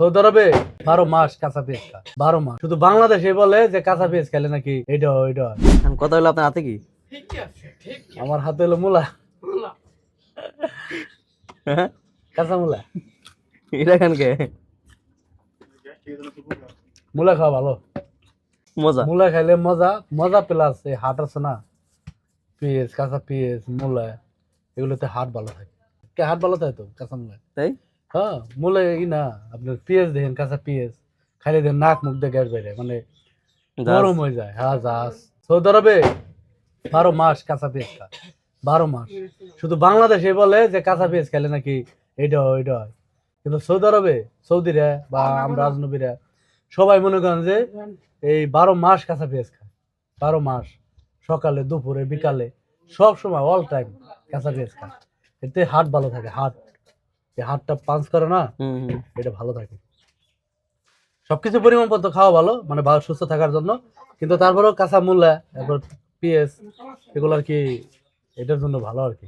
Saudi আরবে বারো মাস কাঁচা পেঁয়াজ খা বারো মাস। শুধু বাংলাদেশে বলে যে কাঁচা পেঁয়াজ খেলে নাকি এটা হয়, এটা হয়। কথা হলো আপনার হাতে কি? আমার হাতে হলো মূলা। হ্যাঁ? কাঁচা মূলা। এটা কেন কে? মূলা খাওয়া ভালো। মজা। মূলা খাইলে মজা মজা প্লাস এই হাট আছে না পেঁয়াজ কাঁচা পেঁয়াজ মূলা এগুলোতে হাট ভালো থাকে। হাট ভালো থাকে তো? কাঁচা মূলা তাই? হ্যাঁ মূলা ই না আপনার পেঁয়াজ দেখেন কাঁচা পেঁয়াজ। খাইলে দেখেন নাক মুখ দিয়ে গ্যাস বেড়ে মানে গরম হয়ে যায়। হ্যাঁ জাহাজ সৌদি আরবে বারো মাস কাঁচা পেঁয়াজ খা বারো মাস। শুধু বাংলাদেশে বলে যে কাঁচা পেঁয়াজ খেলে নাকি এটা হয় এটা হয়। কিন্তু সৌদি আরবে সৌদিরা বা আমরা আজনবীরা সবাই মনে করেন যে এই বারো মাস কাঁচা পেঁয়াজ খায়। বারো মাস সকালে দুপুরে বিকালে সব সময় অল টাইম কাঁচা পেঁয়াজ খায়। এতে হার্ট ভালো থাকে হার্ট এই হার্টটা পাঞ্চ করে না। এটা ভালো থাকে। সবকিছু পরিমাণ মতো খাওয়া ভালো মানে ভালো সুস্থ থাকার জন্য। কিন্তু তারপরেও কাঁচা মূলা তারপর পিএস এগুলো আর কি এটার জন্য ভালো আর কি।